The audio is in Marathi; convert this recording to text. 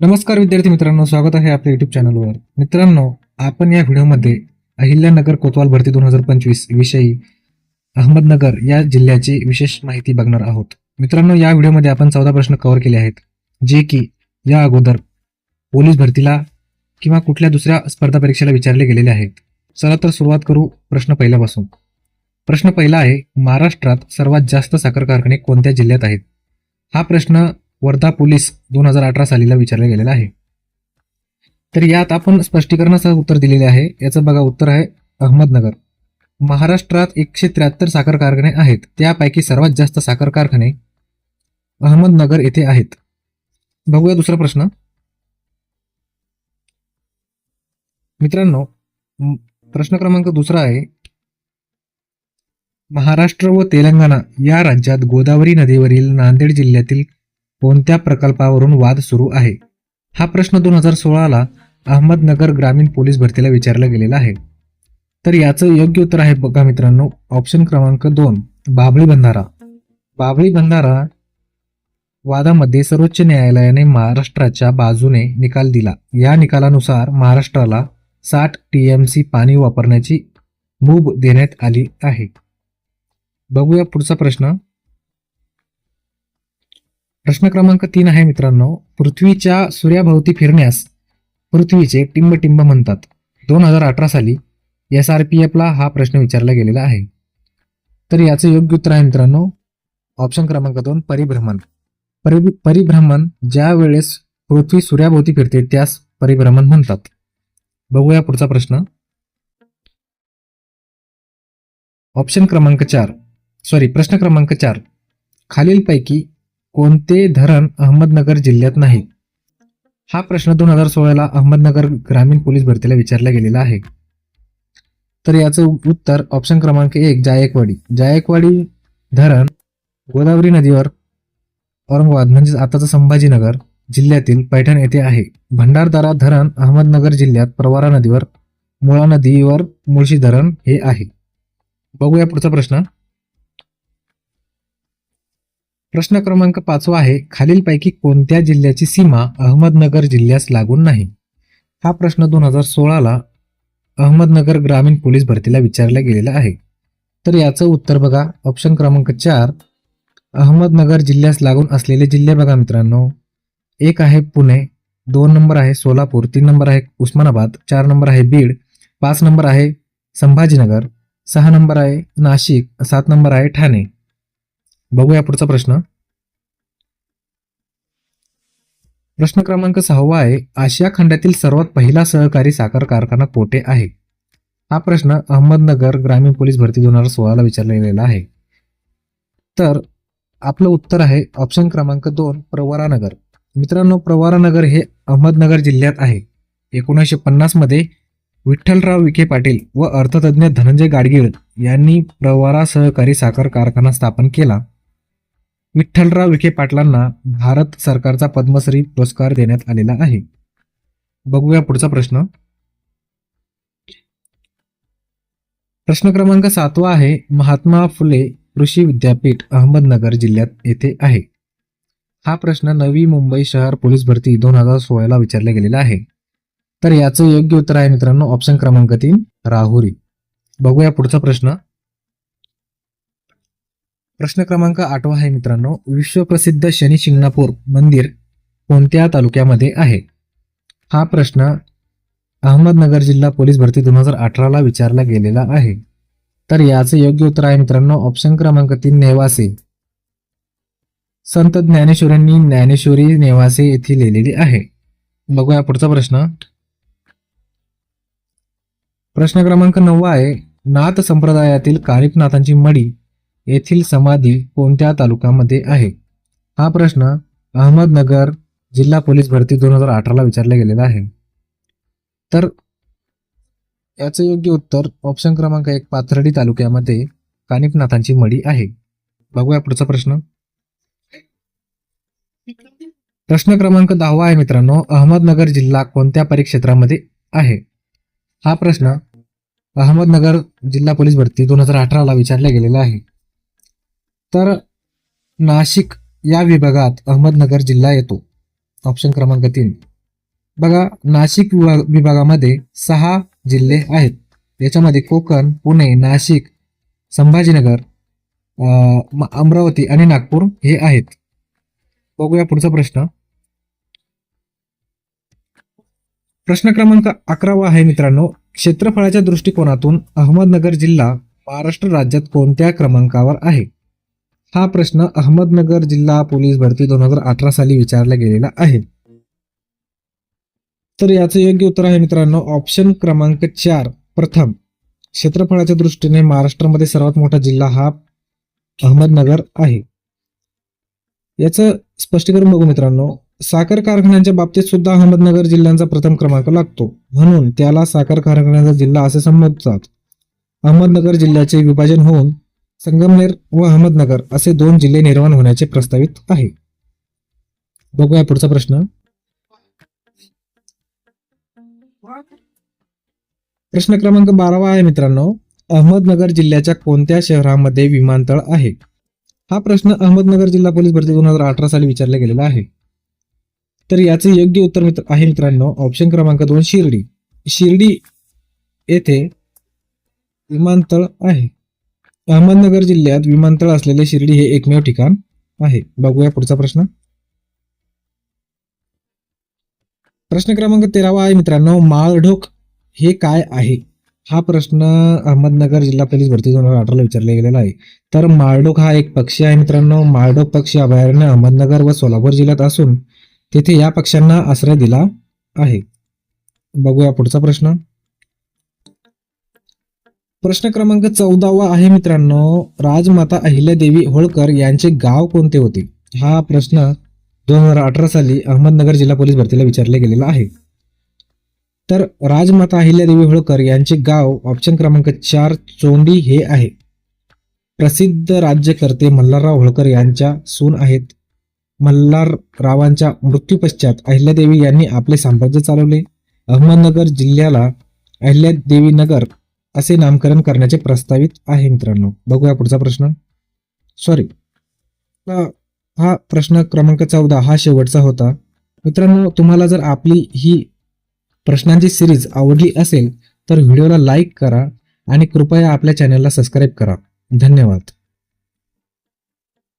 नमस्कार विद्यार्थी मित्रांनो स्वागत आहे आपल्या युट्यूब चॅनलवर मित्रांनो आपण या व्हिडिओमध्ये अहिल्यानगर कोतवाल भरती दोन हजार पंचवीस विषयी अहमदनगर या जिल्ह्याची विशेष माहिती बघणार आहोत. मित्रांनो या व्हिडिओमध्ये आपण चौदा प्रश्न कव्हर केले आहेत जे की या अगोदर पोलीस भरतीला किंवा कुठल्या दुसऱ्या स्पर्धा परीक्षेला विचारले गेलेले आहेत. चला तर सुरुवात करू प्रश्न पहिल्यापासून. प्रश्न पहिला आहे महाराष्ट्रात सर्वात जास्त साखर कारखाने कोणत्या जिल्ह्यात आहेत? हा प्रश्न वर्धा पोलीस दोन हजार अठरा सालीला विचारला गेलेला आहे. तर यात आपण स्पष्टीकरणासह उत्तर दिलेले आहे. याचं बघा उत्तर आहे अहमदनगर. महाराष्ट्रात एकशे त्र्याहत्तर साखर कारखाने आहेत. त्यापैकी सर्वात जास्त साखर कारखाने अहमदनगर येथे आहेत. बघूया दुसरा प्रश्न. मित्रांनो प्रश्न क्रमांक दुसरा आहे. महाराष्ट्र व तेलंगणा या राज्यात गोदावरी नदीवरील नांदेड जिल्ह्यातील कोणत्या प्रकल्पावरून वाद सुरू आहे? हा प्रश्न दोन हजार सोळाला अहमदनगर ग्रामीण पोलीस भरतीला विचारला गेलेला आहे. तर याचं योग्य उत्तर आहे बघा मित्रांनो ऑप्शन क्रमांक दोन बाभळी बंधारा. बाभळी बंधारा वादामध्ये सर्वोच्च न्यायालयाने महाराष्ट्राच्या बाजूने निकाल दिला. या निकालानुसार महाराष्ट्राला साठ टी एम सी पाणी वापरण्याची मूब देण्यात आली आहे. बघूया पुढचा प्रश्न. प्रश्न क्रमांक तीन आहे मित्रांनो. पृथ्वीच्या सूर्याभोवती फिरण्यास पृथ्वीचे टिंबटिंब म्हणतात. दोन हजार अठरा साली एस आर पी एफला हा प्रश्न विचारला गेलेला आहे. तर याचं योग्य उत्तर आहे मित्रांनो. ऑप्शन क्रमांक दोन परिभ्रमण. परि परिभ्रमण ज्या वेळेस पृथ्वी सूर्याभोवती फिरते त्यास परिभ्रमण म्हणतात. बघूया पुढचा प्रश्न. ऑप्शन क्रमांक चार. सॉरी प्रश्न क्रमांक चार. खालीलपैकी कोणते धरण अहमदनगर जिल्ह्यात नाही हा प्रश्न दोन हजार सोळाला अहमदनगर ग्रामीण पोलीस भरतीला विचारला गेलेला आहे. तर याचं उत्तर ऑप्शन क्रमांक एक जायकवाडी. जायकवाडी धरण गोदावरी नदीवर औरंगाबाद म्हणजेच आताचं संभाजीनगर जिल्ह्यातील पैठण येथे आहे. भंडारदारा धरण अहमदनगर जिल्ह्यात प्रवारा नदीवर मुळा नदीवर मुळशी धरण हे आहे. बघूया पुढचा प्रश्न. प्रश्न क्रमांक पाचवा आहे खालीलपैकी कोणत्या जिल्ह्याची सीमा अहमदनगर जिल्ह्यास लागून नाही? हा प्रश्न दोन हजार सोळाला अहमदनगर ग्रामीण पोलीस भरतीला विचारला गेलेला आहे. तर याचं उत्तर बघा. ऑप्शन क्रमांक चार अहमदनगर जिल्ह्यास लागून असलेले जिल्हे बघा मित्रांनो. एक आहे पुणे दोन नंबर आहे सोलापूर तीन नंबर आहे उस्मानाबाद चार नंबर आहे बीड पाच नंबर आहे संभाजीनगर सहा नंबर आहे नाशिक सात नंबर आहे ठाणे. बघूया पुढचा प्रश्न. प्रश्न क्रमांक सहावा आहे आशिया खंडातील सर्वात पहिला सहकारी साखर कारखाना कोठे आहे? हा प्रश्न अहमदनगर ग्रामीण पोलीस भरती दोन हजार सोळाला विचारला गेलेला आहे. तर आपलं उत्तर आहे ऑप्शन क्रमांक दोन प्रवरानगर मित्रांनो प्रवरानगर हे अहमदनगर जिल्ह्यात आहे. एकोणीसशे पन्नासमध्ये विठ्ठलराव विखे पाटील व अर्थतज्ञ धनंजय गाडगीळ यांनी प्रवारा सहकारी साखर कारखाना स्थापन केला. विठ्ठलराव विखे पाटलांना भारत सरकारचा पद्मश्री पुरस्कार देण्यात आलेला आहे. बघूया पुढचा प्रश्न. प्रश्न क्रमांक सातवा आहे महात्मा फुले कृषी विद्यापीठ अहमदनगर जिल्ह्यात येथे आहे. हा प्रश्न नवी मुंबई शहर पोलीस भरती दोन हजार सोळाला विचारला गेलेला आहे. तर याचं योग्य उत्तर आहे मित्रांनो ऑप्शन क्रमांक तीन राहुरी. बघूया पुढचा प्रश्न. प्रश्न क्रमांक आठवा आहे मित्रांनो. विश्वप्रसिद्ध शनी शिंगणापूर मंदिर कोणत्या तालुक्यामध्ये आहे? हा प्रश्न अहमदनगर जिल्हा पोलीस भरती दोन हजार अठराला विचारला गेलेला आहे. तर याचं योग्य उत्तर आहे मित्रांनो ऑप्शन क्रमांक तीन नेवासे. संत ज्ञानेश्वरांनी ज्ञानेश्वरी नेवासे येथे लिहिलेली आहे. बघूया पुढचा प्रश्न. प्रश्न क्रमांक नववा आहे नाथ संप्रदायातील कारिकनाथांची मडी येथील समाधी कोणत्या तालुक्यामध्ये आहे? हा प्रश्न अहमदनगर जिल्हा पोलीस भरती दोन हजार अठराला विचारला गेलेला आहे. तर याचं योग्य उत्तर ऑप्शन क्रमांक एक पाथर्डी तालुक्यामध्ये कानिपनाथांची मडी आहे. बघूया पुढचा प्रश्न. प्रश्न क्रमांक दहावा आहे मित्रांनो अहमदनगर जिल्हा कोणत्या परिक्षेत्रामध्ये आहे? हा प्रश्न अहमदनगर जिल्हा पोलीस भरती दोन हजार अठराला विचारला गेलेला आहे. तर नाशिक या विभागात अहमदनगर जिल्हा येतो. ऑप्शन क्रमांक तीन. बघा नाशिक विभाग विभागामध्ये सहा जिल्हे आहेत. याच्यामध्ये कोकण पुणे नाशिक संभाजीनगर म- अमरावती आणि नागपूर हे आहेत. बघूया पुढचा प्रश्न. प्रश्न क्रमांक अकरावा आहे मित्रांनो. क्षेत्रफळाच्या दृष्टिकोनातून अहमदनगर जिल्हा महाराष्ट्र राज्यात कोणत्या क्रमांकावर आहे? हा प्रश्न अहमदनगर जिल्हा पोलीस भरती दोन हजार अठरा साली विचारला गेलेला आहे. तर याचं योग्य उत्तर आहे मित्रांनो ऑप्शन क्रमांक चार प्रथम. क्षेत्रफळाच्या दृष्टीने महाराष्ट्रामध्ये सर्वात मोठा जिल्हा हा अहमदनगर आहे. याचं स्पष्टीकरण बघू मित्रांनो साखर कारखान्यांच्या बाबतीत सुद्धा अहमदनगर जिल्ह्यांचा प्रथम क्रमांक लागतो. म्हणून त्याला साखर कारखान्याचा जिल्हा असे संबोधतात. अहमदनगर जिल्ह्याचे विभाजन होऊन संगमनेर व अहमदनगर असे दोन जिल्हे निर्माण होण्याचे प्रस्तावित आहे. बघूया पुढचा प्रश्न. प्रश्न क्रमांक बारावा आहे मित्रांनो. अहमदनगर जिल्ह्याच्या कोणत्या शहरामध्ये विमानतळ आहे? हा प्रश्न अहमदनगर जिल्हा पोलीस भरती दोन हजार अठरा साली विचारला गेलेला आहे. तर याचे योग्य उत्तर मित्र आहे मित्रांनो ऑप्शन क्रमांक दोन शिर्डी. शिर्डी येथे विमानतळ आहे. अहमदनगर जिल्ह्यात विमानतळ असलेले शिर्डी हे एकमेव ठिकाण आहे. बघूया पुढचा प्रश्न. प्रश्न क्रमांक तेरावा आहे मित्रांनो माळढोक हे काय आहे? हा प्रश्न अहमदनगर जिल्हा पोलीस भरती दोन हजार अठराला विचारला गेलेला आहे. तर माळडोक हा एक पक्षी आहे मित्रांनो. माळडोक पक्षी अभयारण्य अहमदनगर व सोलापूर जिल्ह्यात असून तेथे या पक्ष्यांना आश्रय दिला आहे. बघूया पुढचा प्रश्न. प्रश्न क्रमांक चौदावा आहे मित्रांनो राजमाता अहिल्यादेवी होळकर यांचे गाव कोणते होते? हा प्रश्न दोन हजार अठरा साली अहमदनगर जिल्हा पोलीस भरतीला विचारले गेलेला आहे. तर राजमाता अहिल्यादेवी होळकर यांचे गाव ऑप्शन क्रमांक चार चोंडी हे आहे. प्रसिद्ध राज्यकर्ते मल्हारराव होळकर यांच्या सून आहेत. मल्हाररावांच्या मृत्यूपश्चात अहिल्यादेवी यांनी आपले साम्राज्य चालवले. अहमदनगर जिल्ह्याला अहिल्यादेवी नगर असे नामकरण करण्याचे प्रस्तावित आहे मित्रांनो. बघूया पुढचा प्रश्न. सॉरी हा प्रश्न क्रमांक चौदा हा शेवटचा होता. मित्रांनो तुम्हाला जर आपली ही प्रश्नांची सिरीज आवडली असेल तर व्हिडिओला लाईक करा आणि कृपया आपल्या चॅनलला सबस्क्राईब करा. धन्यवाद.